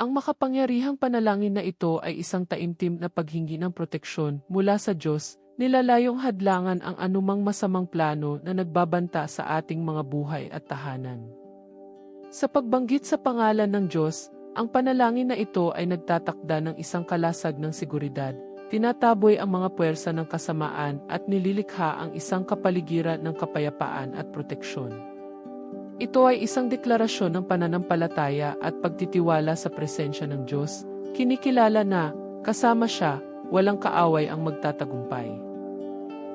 Ang makapangyarihang panalangin na ito ay isang taimtim na paghingi ng proteksyon mula sa Diyos, nilalayong hadlangan ang anumang masamang plano na nagbabanta sa ating mga buhay at tahanan. Sa pagbanggit sa pangalan ng Diyos, ang panalangin na ito ay nagtatakda ng isang kalasag ng seguridad, tinataboy ang mga puwersa ng kasamaan at nililikha ang isang kapaligiran ng kapayapaan at proteksyon. Ito ay isang deklarasyon ng pananampalataya at pagtitiwala sa presensya ng Diyos, kinikilala na, kasama siya, walang kaaway ang magtatagumpay.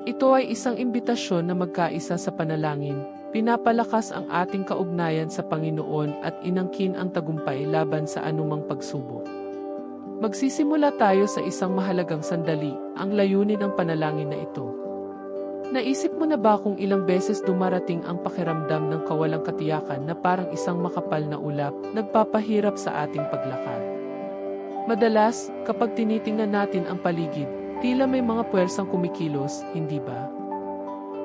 Ito ay isang imbitasyon na magkaisa sa panalangin, pinapalakas ang ating kaugnayan sa Panginoon at inangkin ang tagumpay laban sa anumang pagsubok. Magsisimula tayo sa isang mahalagang sandali, ang layunin ng panalangin na ito. Naisip mo na ba kung ilang beses dumarating ang pakiramdam ng kawalang katiyakan na parang isang makapal na ulap nagpapahirap sa ating paglakad? Madalas, kapag tinitingnan natin ang paligid, tila may mga puwersang kumikilos, hindi ba?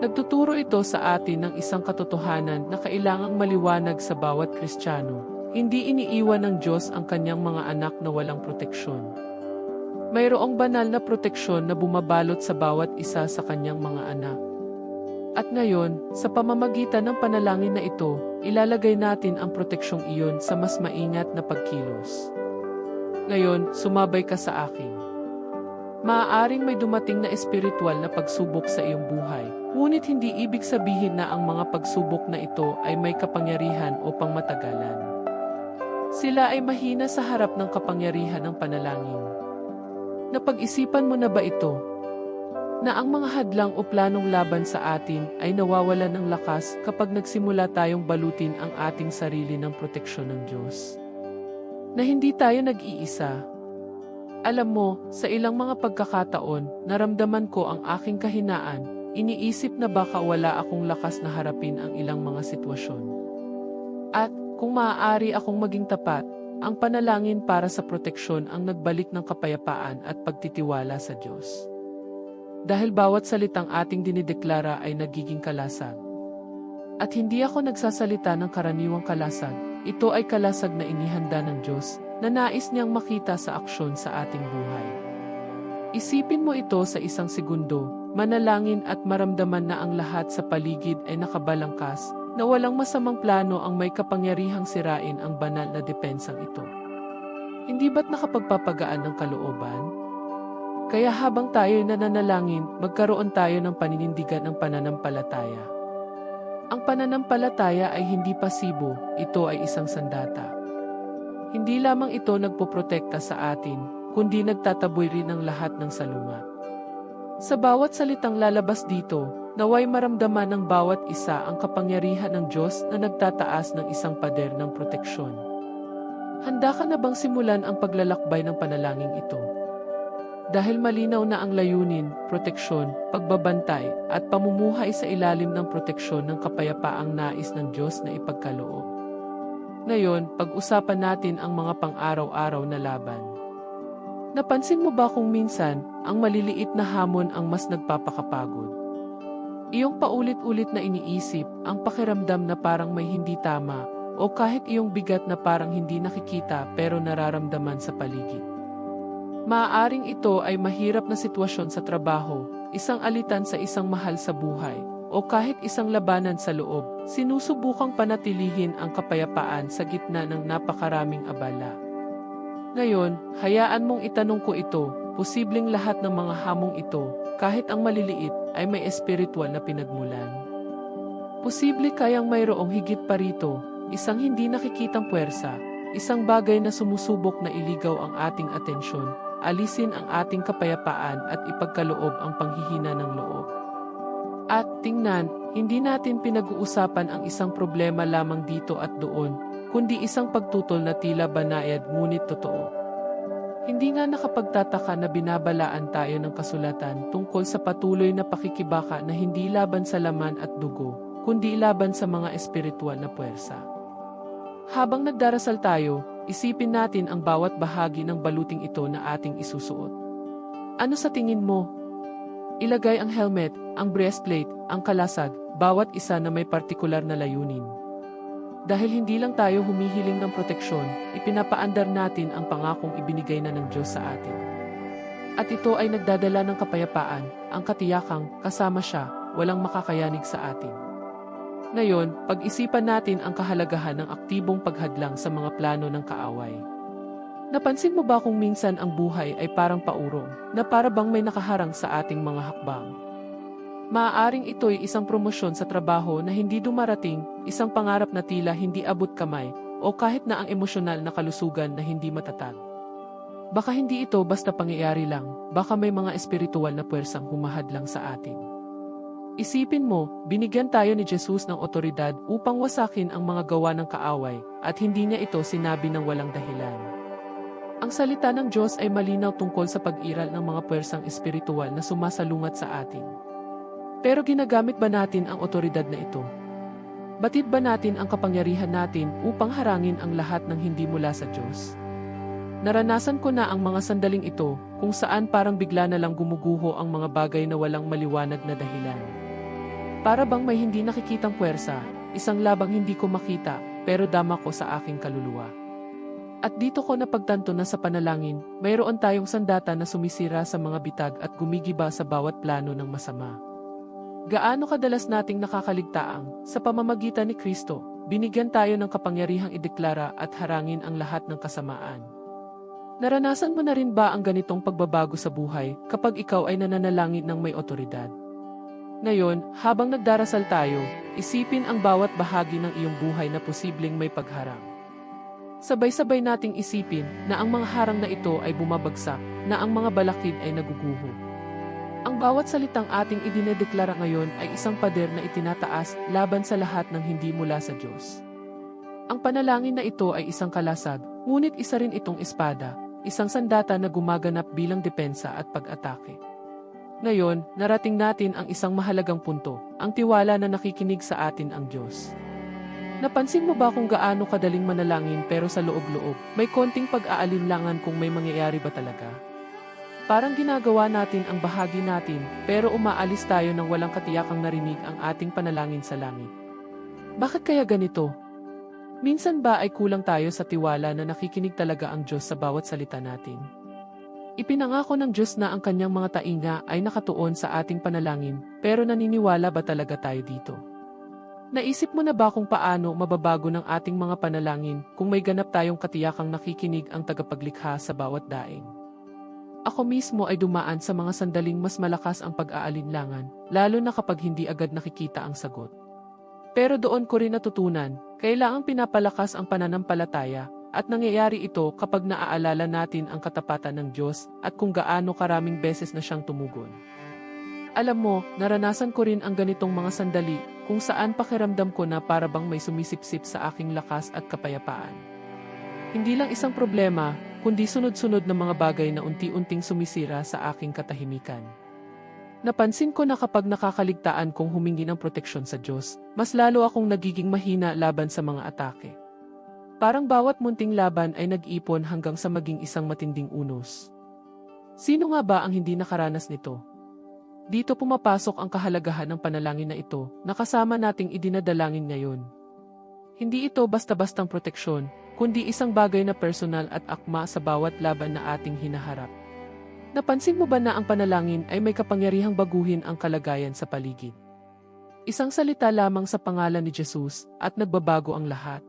Nagtuturo ito sa atin ng isang katotohanan na kailangang maliwanag sa bawat Kristiyano. Hindi iniiwan ng Diyos ang kanyang mga anak na walang proteksyon. Mayroong banal na proteksyon na bumabalot sa bawat isa sa kanyang mga anak. At ngayon, sa pamamagitan ng panalangin na ito, ilalagay natin ang proteksyong iyon sa mas maingat na pagkilos. Ngayon, sumabay ka sa akin. Maaaring may dumating na espiritual na pagsubok sa iyong buhay, ngunit hindi ibig sabihin na ang mga pagsubok na ito ay may kapangyarihan o pangmatagalan. Sila ay mahina sa harap ng kapangyarihan ng panalangin. Napag-isipan mo na ba ito? Na ang mga hadlang o planong laban sa atin ay nawawalan ng lakas kapag nagsimula tayong balutin ang ating sarili ng proteksyon ng Diyos. Na hindi tayo nag-iisa. Alam mo, sa ilang mga pagkakataon, naramdaman ko ang aking kahinaan, iniisip na baka wala akong lakas na harapin ang ilang mga sitwasyon. At, kung maaari akong maging tapat, ang panalangin para sa proteksyon ang nagbalik ng kapayapaan at pagtitiwala sa Diyos. Dahil bawat salitang ating dinideklara ay nagiging kalasag. At hindi ako nagsasalita ng karaniwang kalasag, ito ay kalasag na inihanda ng Diyos na nais niyang makita sa aksyon sa ating buhay. Isipin mo ito sa isang segundo, manalangin at maramdaman na ang lahat sa paligid ay nakabalangkas, na walang masamang plano ang may kapangyarihang sirain ang banal na depensang ito. Hindi ba't nakapagpapagaan ng kalooban? Kaya habang tayo nananalangin, magkaroon tayo ng paninindigan ng pananampalataya. Ang pananampalataya ay hindi pasibo, ito ay isang sandata. Hindi lamang ito nagpoprotekta sa atin, kundi nagtataboy rin ng lahat ng salungat. Sa bawat salitang lalabas dito, Naway maramdaman ng bawat isa ang kapangyarihan ng Diyos na nagtataas ng isang pader ng proteksyon. Handa ka na bang simulan ang paglalakbay ng panalangin ito? Dahil malinaw na ang layunin, proteksyon, pagbabantay, at pamumuhay sa ilalim ng proteksyon ng kapayapaang nais ng Diyos na ipagkaloob. Ngayon, pag-usapan natin ang mga pang-araw-araw na laban. Napansin mo ba kung minsan, ang maliliit na hamon ang mas nagpapakapagod? Iyong paulit-ulit na iniisip, ang pakiramdam na parang may hindi tama, o kahit iyong bigat na parang hindi nakikita pero nararamdaman sa paligid. Maaaring ito ay mahirap na sitwasyon sa trabaho, isang alitan sa isang mahal sa buhay, o kahit isang labanan sa loob, sinusubukang panatilihin ang kapayapaan sa gitna ng napakaraming abala. Ngayon, hayaan mong itanong ko ito, posibleng lahat ng mga hamong ito, kahit ang maliliit, ay may espiritual na pinagmulan. Posible kayang mayroong higit pa rito, isang hindi nakikitang puwersa, isang bagay na sumusubok na iligaw ang ating atensyon, alisin ang ating kapayapaan at ipagkaloob ang panghihina ng loob. At tingnan, hindi natin pinag-uusapan ang isang problema lamang dito at doon, kundi isang pagtutol na tila banayad ngunit totoo. Hindi nga nakapagtataka na binabalaan tayo ng kasulatan tungkol sa patuloy na pakikibaka na hindi laban sa laman at dugo, kundi laban sa mga espiritual na puwersa. Habang nagdarasal tayo, isipin natin ang bawat bahagi ng baluting ito na ating isusuot. Ano sa tingin mo? Ilagay ang helmet, ang breastplate, ang kalasag, bawat isa na may partikular na layunin. Dahil hindi lang tayo humihiling ng proteksyon, ipinapaandar natin ang pangakong ibinigay na ng Diyos sa atin. At ito ay nagdadala ng kapayapaan, ang katiyakang, kasama siya, walang makakayanig sa atin. Ngayon, pag-isipan natin ang kahalagahan ng aktibong paghadlang sa mga plano ng kaaway. Napansin mo ba kung minsan ang buhay ay parang paurong, na para bang may nakaharang sa ating mga hakbang? Maaaring ito'y isang promosyon sa trabaho na hindi dumarating, isang pangarap na tila hindi abot kamay, o kahit na ang emosyonal na kalusugan na hindi matatag. Baka hindi ito basta pangyayari lang, baka may mga espiritual na puwersang humahadlang sa atin. Isipin mo, binigyan tayo ni Jesus ng otoridad upang wasakin ang mga gawa ng kaaway, at hindi niya ito sinabi ng walang dahilan. Ang salita ng Diyos ay malinaw tungkol sa pag-iral ng mga puwersang espiritual na sumasalungat sa atin. Pero ginagamit ba natin ang otoridad na ito? Batid ba natin ang kapangyarihan natin upang harangin ang lahat ng hindi mula sa Diyos? Naranasan ko na ang mga sandaling ito kung saan parang bigla na lang gumuguho ang mga bagay na walang maliwanag na dahilan. Para bang may hindi nakikitang puwersa, isang labang hindi ko makita pero dama ko sa aking kaluluwa. At dito ko napagtanto na sa panalangin, mayroon tayong sandata na sumisira sa mga bitag at gumigiba sa bawat plano ng masama. Gaano kadalas nating nakakaligtaang, sa pamamagitan ni Kristo, binigyan tayo ng kapangyarihang ideklara at harangin ang lahat ng kasamaan. Naranasan mo na rin ba ang ganitong pagbabago sa buhay kapag ikaw ay nananalangin ng may otoridad? Ngayon, habang nagdarasal tayo, isipin ang bawat bahagi ng iyong buhay na posibleng may pagharang. Sabay-sabay nating isipin na ang mga harang na ito ay bumabagsak, na ang mga balakid ay naguguho. Ang bawat salitang ating idinedeklara ngayon ay isang pader na itinataas laban sa lahat ng hindi mula sa Diyos. Ang panalangin na ito ay isang kalasag, ngunit isa rin itong espada, isang sandata na gumaganap bilang depensa at pag-atake. Ngayon, narating natin ang isang mahalagang punto, ang tiwala na nakikinig sa atin ang Diyos. Napansin mo ba kung gaano kadaling manalangin pero sa loob-loob, may konting pag-aalinlangan kung may mangyayari ba talaga? Parang ginagawa natin ang bahagi natin, pero umaalis tayo ng walang katiyakang narinig ang ating panalangin sa langit. Bakit kaya ganito? Minsan ba ay kulang tayo sa tiwala na nakikinig talaga ang Diyos sa bawat salita natin? Ipinangako ng Diyos na ang kanyang mga tainga ay nakatuon sa ating panalangin, pero naniniwala ba talaga tayo dito? Naisip mo na ba kung paano mababago ng ating mga panalangin kung may ganap tayong katiyakang nakikinig ang tagapaglikha sa bawat daing? Ako mismo ay dumaan sa mga sandaling mas malakas ang pag-aalinlangan, lalo na kapag hindi agad nakikita ang sagot. Pero doon ko rin natutunan, kailangang pinapalakas ang pananampalataya, at nangyayari ito kapag naaalala natin ang katapatan ng Diyos at kung gaano karaming beses na siyang tumugon. Alam mo, naranasan ko rin ang ganitong mga sandali kung saan pakiramdam ko na para bang may sumisipsip sa aking lakas at kapayapaan. Hindi lang isang problema, kundi sunod-sunod na mga bagay na unti-unting sumisira sa aking katahimikan. Napansin ko na kapag nakakaligtaan kong humingi ng proteksyon sa Diyos, mas lalo akong nagiging mahina laban sa mga atake. Parang bawat munting laban ay nag-ipon hanggang sa maging isang matinding unos. Sino nga ba ang hindi nakaranas nito? Dito pumapasok ang kahalagahan ng panalangin na ito na kasama nating idinadalangin ngayon. Hindi ito basta-bastang proteksyon, kundi isang bagay na personal at akma sa bawat laban na ating hinaharap. Napansin mo ba na ang panalangin ay may kapangyarihang baguhin ang kalagayan sa paligid? Isang salita lamang sa pangalan ni Jesus at nagbabago ang lahat.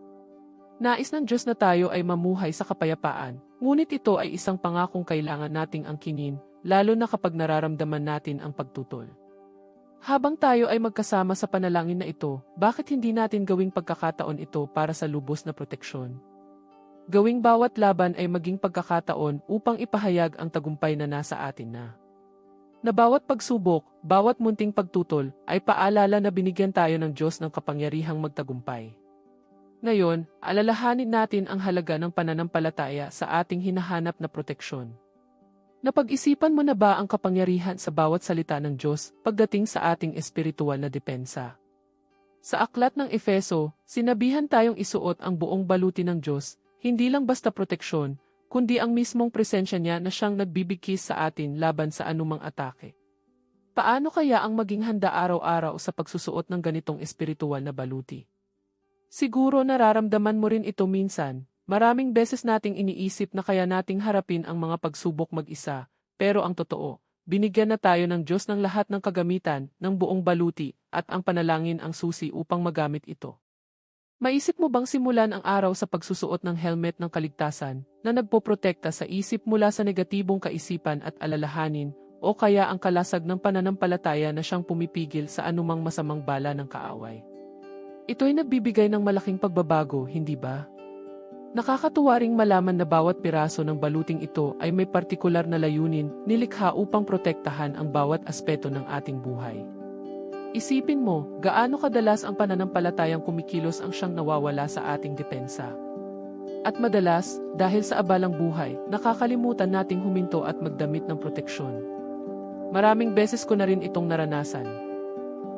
Nais ng Diyos na tayo ay mamuhay sa kapayapaan, ngunit ito ay isang pangakong kailangan nating angkinin, lalo na kapag nararamdaman natin ang pagtutol. Habang tayo ay magkasama sa panalangin na ito, bakit hindi natin gawing pagkakataon ito para sa lubos na proteksyon? Gawing bawat laban ay maging pagkakataon upang ipahayag ang tagumpay na nasa atin na. Na bawat pagsubok, bawat munting pagtutol, ay paalala na binigyan tayo ng Diyos ng kapangyarihang magtagumpay. Ngayon, alalahanin natin ang halaga ng pananampalataya sa ating hinahanap na proteksyon. Napag-isipan mo na ba ang kapangyarihan sa bawat salita ng Diyos pagdating sa ating espiritual na depensa? Sa aklat ng Efeso, sinabihan tayong isuot ang buong baluti ng Diyos, hindi lang basta proteksyon, kundi ang mismong presensya niya na siyang nagbibigkis sa atin laban sa anumang atake. Paano kaya ang maging handa araw-araw sa pagsusuot ng ganitong espiritual na baluti? Siguro nararamdaman mo rin ito minsan. Maraming beses nating iniisip na kaya nating harapin ang mga pagsubok mag-isa, pero ang totoo, binigyan na tayo ng Diyos ng lahat ng kagamitan, ng buong baluti, at ang panalangin ang susi upang magamit ito. Maisip mo bang simulan ang araw sa pagsusuot ng helmet ng kaligtasan na nagpoprotekta sa isip mula sa negatibong kaisipan at alalahanin o kaya ang kalasag ng pananampalataya na siyang pumipigil sa anumang masamang bala ng kaaway? Ito'y nagbibigay ng malaking pagbabago, hindi ba? Nakakatuwa ring malaman na bawat piraso ng baluting ito ay may partikular na layunin nilikha upang protektahan ang bawat aspeto ng ating buhay. Isipin mo, gaano kadalas ang pananampalatayang kumikilos ang siyang nawawala sa ating depensa. At madalas, dahil sa abalang buhay, nakakalimutan nating huminto at magdamit ng proteksyon. Maraming beses ko na rin itong naranasan.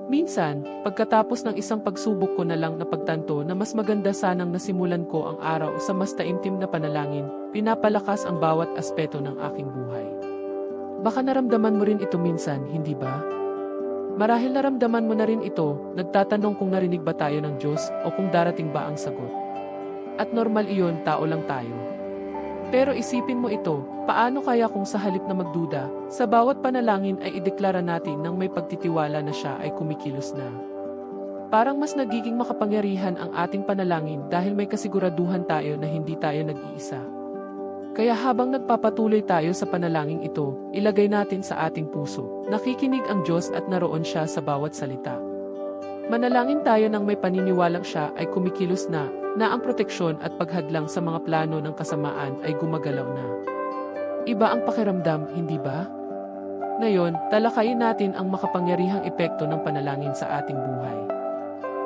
Minsan, pagkatapos ng isang pagsubok ko na lang napagtanto na mas maganda sanang nasimulan ko ang araw sa mas taimtim na panalangin, pinapalakas ang bawat aspeto ng aking buhay. Baka naramdaman mo rin ito minsan, hindi ba? Marahil naramdaman mo na rin ito, nagtatanong kung narinig ba tayo ng Diyos o kung darating ba ang sagot. At normal iyon, tao lang tayo. Pero isipin mo ito, paano kaya kung sa halip na magduda, sa bawat panalangin ay ideklara natin nang may pagtitiwala na siya ay kumikilos na. Parang mas nagiging makapangyarihan ang ating panalangin dahil may kasiguraduhan tayo na hindi tayo nag-iisa. Kaya habang nagpapatuloy tayo sa panalangin ito, ilagay natin sa ating puso, nakikinig ang Diyos at naroon siya sa bawat salita. Manalangin tayo nang may paniniwalang siya ay kumikilos na, na ang proteksyon at paghadlang sa mga plano ng kasamaan ay gumagalaw na. Iba ang pakiramdam, hindi ba? Ngayon, talakayin natin ang makapangyarihang epekto ng panalangin sa ating buhay.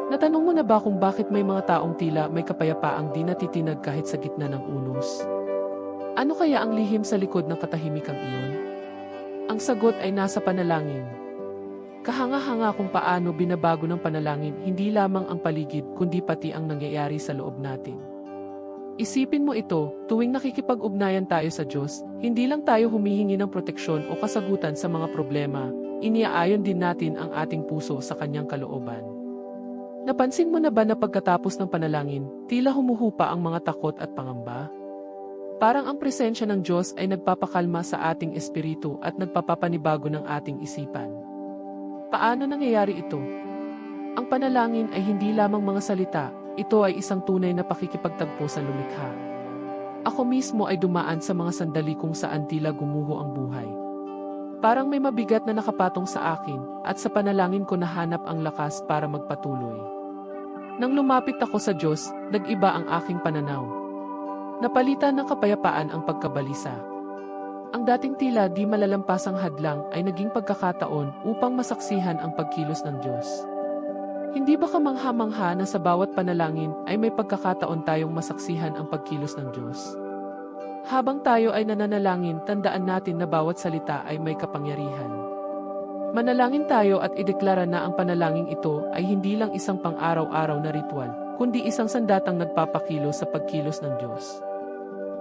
Natanong mo na ba kung bakit may mga taong tila may kapayapaang di natitinag kahit sa gitna ng unos? Ano kaya ang lihim sa likod ng katahimikang iyon? Ang sagot ay nasa panalangin. Kahanga-hanga kung paano binabago ng panalangin hindi lamang ang paligid kundi pati ang nangyayari sa loob natin. Isipin mo ito, tuwing nakikipag-ugnayan tayo sa Diyos, hindi lang tayo humihingi ng proteksyon o kasagutan sa mga problema, iniaayon din natin ang ating puso sa kanyang kalooban. Napansin mo na ba na pagkatapos ng panalangin, tila humuhupa ang mga takot at pangamba? Parang ang presensya ng Diyos ay nagpapakalma sa ating espiritu at nagpapapanibago ng ating isipan. Paano nangyayari ito? Ang panalangin ay hindi lamang mga salita, ito ay isang tunay na pakikipagtagpo sa lumikha. Ako mismo ay dumaan sa mga sandali kung saan tila gumuho ang buhay. Parang may mabigat na nakapatong sa akin at sa panalangin ko nahanap ang lakas para magpatuloy. Nang lumapit ako sa Diyos, nag-iba ang aking pananaw. Napalitan ng kapayapaan ang pagkabalisa. Ang dating tila di malalampasang hadlang ay naging pagkakataon upang masaksihan ang pagkilos ng Diyos. Hindi ba kamangha-mangha na sa bawat panalangin ay may pagkakataon tayong masaksihan ang pagkilos ng Diyos? Habang tayo ay nananalangin, tandaan natin na bawat salita ay may kapangyarihan. Manalangin tayo at ideklara na ang panalangin ito ay hindi lang isang pang-araw-araw na ritual, kundi isang sandatang nagpapakilos sa pagkilos ng Diyos.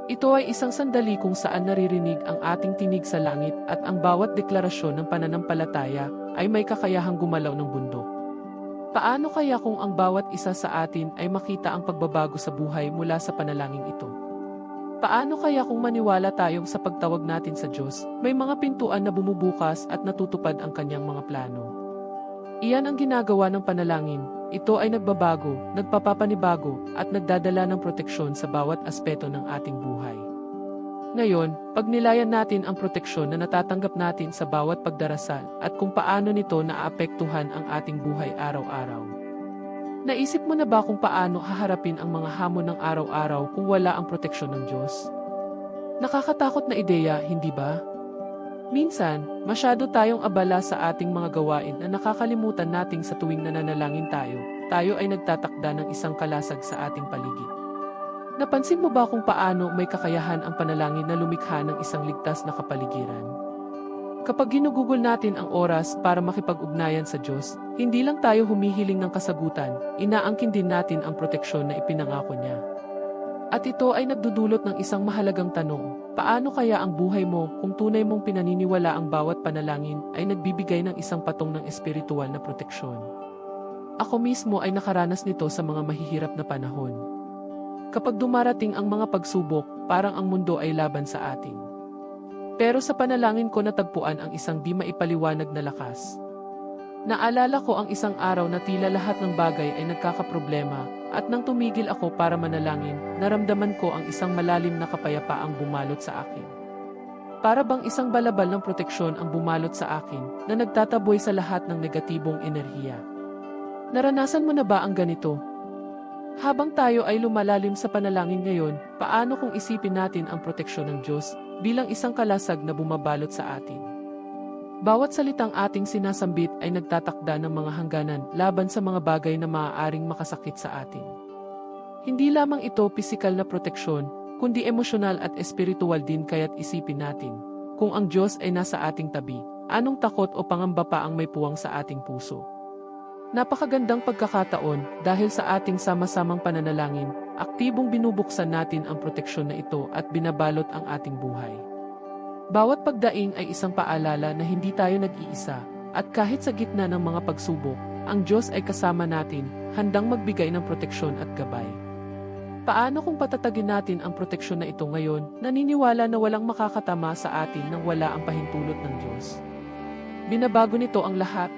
Ito ay isang sandali kung saan naririnig ang ating tinig sa langit at ang bawat deklarasyon ng pananampalataya ay may kakayahang gumalaw ng bundok. Paano kaya kung ang bawat isa sa atin ay makita ang pagbabago sa buhay mula sa panalangin ito? Paano kaya kung maniwala tayong sa pagtawag natin sa Diyos, may mga pintuan na bumubukas at natutupad ang kanyang mga plano? Iyan ang ginagawa ng panalangin. Ito ay nagbabago, nagpapapanibago, at nagdadala ng proteksyon sa bawat aspeto ng ating buhay. Ngayon, pagnilayan natin ang proteksyon na natatanggap natin sa bawat pagdarasal at kung paano nito naapektuhan ang ating buhay araw-araw. Naisip mo na ba kung paano haharapin ang mga hamon ng araw-araw kung wala ang proteksyon ng Diyos? Nakakatakot na ideya, hindi ba? Minsan, masyado tayong abala sa ating mga gawain na nakakalimutan nating sa tuwing nananalangin tayo, tayo ay nagtatakda ng isang kalasag sa ating paligid. Napansin mo ba kung paano may kakayahan ang panalangin na lumikha ng isang ligtas na kapaligiran? Kapag ginugugol natin ang oras para makipag-ugnayan sa Diyos, hindi lang tayo humihiling ng kasagutan, inaangkin din natin ang proteksyon na ipinangako niya. At ito ay nagdudulot ng isang mahalagang tanong, paano kaya ang buhay mo kung tunay mong pinaniniwala ang bawat panalangin ay nagbibigay ng isang patong ng espiritual na proteksyon? Ako mismo ay nakaranas nito sa mga mahihirap na panahon. Kapag dumarating ang mga pagsubok, parang ang mundo ay laban sa atin. Pero sa panalangin ko natagpuan ang isang di maipaliwanag na lakas. Naalala ko ang isang araw na tila lahat ng bagay ay nagkakaproblema at nang tumigil ako para manalangin, naramdaman ko ang isang malalim na kapayapaang bumalot sa akin. Para bang isang balabal ng proteksyon ang bumalot sa akin na nagtataboy sa lahat ng negatibong enerhiya. Naranasan mo na ba ang ganito? Habang tayo ay lumalalim sa panalangin ngayon, paano kung isipin natin ang proteksyon ng Diyos bilang isang kalasag na bumabalot sa atin? Bawat salitang ating sinasambit ay nagtatakda ng mga hangganan laban sa mga bagay na maaaring makasakit sa atin. Hindi lamang ito pisikal na proteksyon, kundi emosyonal at espiritual din kaya't isipin natin, kung ang Diyos ay nasa ating tabi, anong takot o pangamba pa ang may puwang sa ating puso? Napakagandang pagkakataon dahil sa ating sama-samang pananalangin, aktibong binubuksan natin ang proteksyon na ito at binabalot ang ating buhay. Bawat pagdaing ay isang paalala na hindi tayo nag-iisa, at kahit sa gitna ng mga pagsubok, ang Diyos ay kasama natin, handang magbigay ng proteksyon at gabay. Paano kung patatagin natin ang proteksyon na ito ngayon, naniniwala na walang makakatama sa atin nang wala ang pahintulot ng Diyos? Binabago nito ang lahat.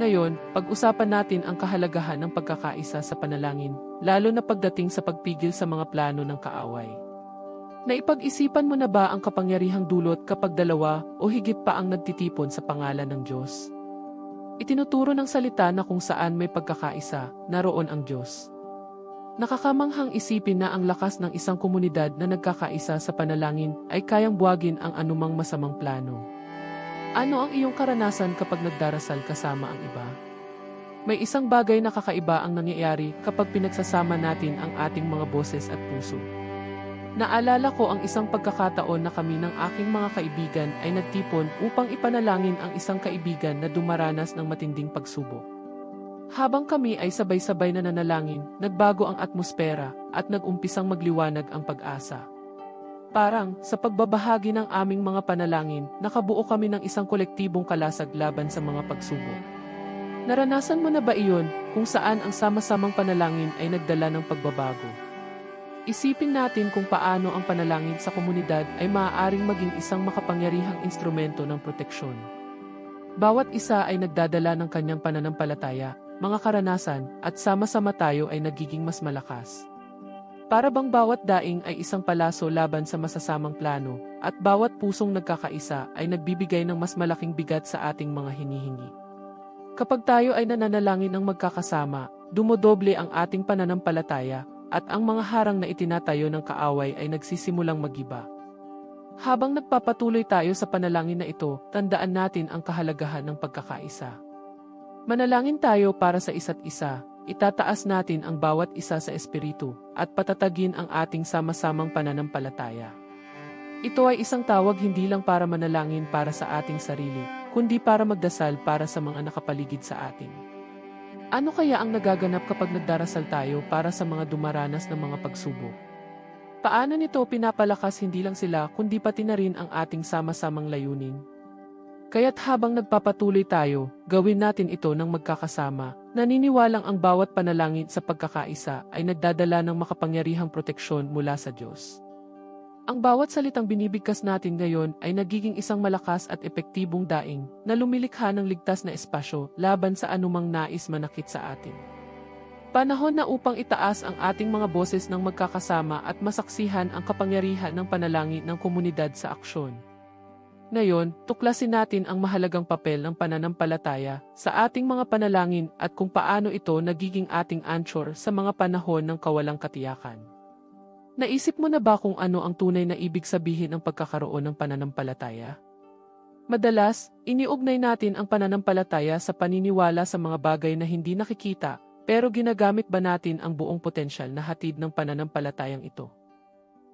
Ngayon, pag-usapan natin ang kahalagahan ng pagkakaisa sa panalangin, lalo na pagdating sa pagpigil sa mga plano ng kaaway. Naipag-isipan mo na ba ang kapangyarihang dulot kapag dalawa o higit pa ang nagtitipon sa pangalan ng Diyos? Itinuturo ng salita na kung saan may pagkakaisa, naroon ang Diyos. Nakakamanghang isipin na ang lakas ng isang komunidad na nagkakaisa sa panalangin ay kayang buwagin ang anumang masamang plano. Ano ang iyong karanasan kapag nagdarasal kasama ang iba? May isang bagay na kakaiba ang nangyayari kapag pinagsasama natin ang ating mga boses at puso. Naalala ko ang isang pagkakataon na kami ng aking mga kaibigan ay nagtipon upang ipanalangin ang isang kaibigan na dumaranas ng matinding pagsubok. Habang kami ay sabay-sabay na nanalangin, nagbago ang atmosfera at nag-umpisang magliwanag ang pag-asa. Parang, sa pagbabahagi ng aming mga panalangin, nakabuo kami ng isang kolektibong kalasag laban sa mga pagsubok. Naranasan mo na ba iyon kung saan ang sama-samang panalangin ay nagdala ng pagbabago? Isipin natin kung paano ang panalangin sa komunidad ay maaaring maging isang makapangyarihang instrumento ng proteksyon. Bawat isa ay nagdadala ng kanyang pananampalataya, mga karanasan, at sama-sama tayo ay nagiging mas malakas. Para bang bawat daing ay isang palaso laban sa masasamang plano, at bawat pusong nagkakaisa ay nagbibigay ng mas malaking bigat sa ating mga hinihingi. Kapag tayo ay nananalangin ng magkakasama, dumodoble ang ating pananampalataya, at ang mga harang na itinatayo ng kaaway ay nagsisimulang magiba. Habang nagpapatuloy tayo sa panalangin na ito, tandaan natin ang kahalagahan ng pagkakaisa. Manalangin tayo para sa isa't isa, itataas natin ang bawat isa sa espiritu, at patatagin ang ating sama-samang pananampalataya. Ito ay isang tawag hindi lang para manalangin para sa ating sarili, kundi para magdasal para sa mga nakapaligid sa atin. Ano kaya ang nagaganap kapag nagdarasal tayo para sa mga dumaranas ng mga pagsubok? Paano nito pinapalakas hindi lang sila kundi pati na rin ang ating sama-samang layunin? Kaya't habang nagpapatuloy tayo, gawin natin ito ng magkakasama, naniniwalang ang bawat panalangin sa pagkakaisa ay nagdadala ng makapangyarihang proteksyon mula sa Diyos. Ang bawat salitang binibigkas natin ngayon ay nagiging isang malakas at epektibong daing na lumilikha ng ligtas na espasyo laban sa anumang nais manakit sa atin. Panahon na upang itaas ang ating mga boses ng magkakasama at masaksihan ang kapangyarihan ng panalangin ng komunidad sa aksyon. Ngayon, tuklasin natin ang mahalagang papel ng pananampalataya sa ating mga panalangin at kung paano ito nagiging ating anchor sa mga panahon ng kawalang katiyakan. Naisip mo na ba kung ano ang tunay na ibig sabihin ng pagkakaroon ng pananampalataya? Madalas, iniugnay natin ang pananampalataya sa paniniwala sa mga bagay na hindi nakikita, pero ginagamit ba natin ang buong potensyal na hatid ng pananampalatayang ito?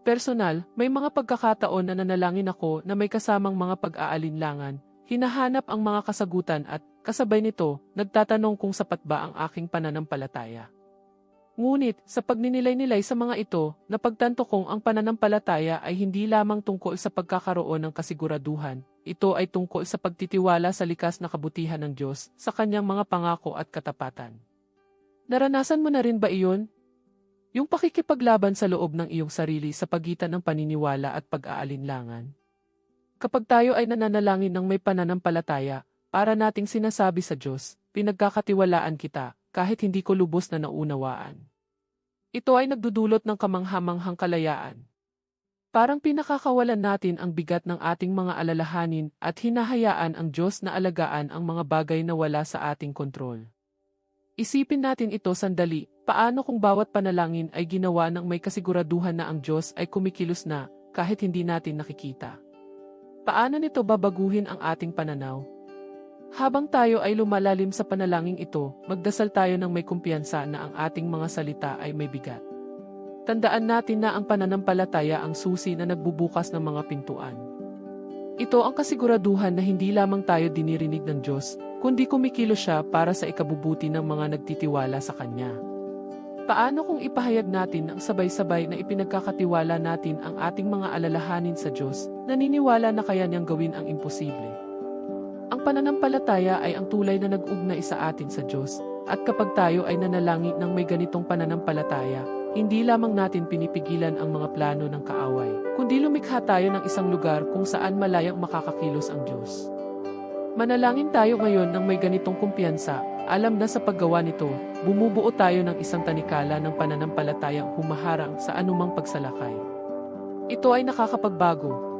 Personal, may mga pagkakataon na nanalangin ako na may kasamang mga pag-aalinlangan, hinahanap ang mga kasagutan at, kasabay nito, nagtatanong kung sapat ba ang aking pananampalataya. Ngunit, sa pagninilay-nilay sa mga ito, napagtanto kong ang pananampalataya ay hindi lamang tungkol sa pagkakaroon ng kasiguraduhan, ito ay tungkol sa pagtitiwala sa likas na kabutihan ng Diyos sa kanyang mga pangako at katapatan. Naranasan mo na rin ba iyon? Yung pakikipaglaban sa loob ng iyong sarili sa pagitan ng paniniwala at pag-aalinlangan. Kapag tayo ay nananalangin ng may pananampalataya, para nating sinasabi sa Diyos, pinagkakatiwalaan kita, kahit hindi ko lubos na naunawaan. Ito ay nagdudulot ng kamanghamanghang kalayaan. Parang pinakakawalan natin ang bigat ng ating mga alalahanin at hinahayaan ang Diyos na alagaan ang mga bagay na wala sa ating kontrol. Isipin natin ito sandali, paano kung bawat panalangin ay ginawa ng may kasiguraduhan na ang Diyos ay kumikilos na, kahit hindi natin nakikita. Paano nito babaguhin ang ating pananaw? Habang tayo ay lumalalim sa panalangin ito, magdasal tayo ng may kumpiyansa na ang ating mga salita ay may bigat. Tandaan natin na ang pananampalataya ang susi na nagbubukas ng mga pintuan. Ito ang kasiguraduhan na hindi lamang tayo dinirinig ng Diyos, kundi kumikilo siya para sa ikabubuti ng mga nagtitiwala sa Kanya. Paano kung ipahayag natin ang sabay-sabay na ipinagkakatiwala natin ang ating mga alalahanin sa Diyos, naniniwala na kaya niyang gawin ang imposible? Ang pananampalataya ay ang tulay na nag-ugnay sa atin sa Diyos, at kapag tayo ay nanalangin ng may ganitong pananampalataya, hindi lamang natin pinipigilan ang mga plano ng kaaway, kundi lumikha tayo ng isang lugar kung saan malayang makakakilos ang Diyos. Manalangin tayo ngayon ng may ganitong kumpiyansa, alam na sa paggawa nito, bumubuo tayo ng isang tanikala ng pananampalatayang humaharang sa anumang pagsalakay. Ito ay nakakapagbago,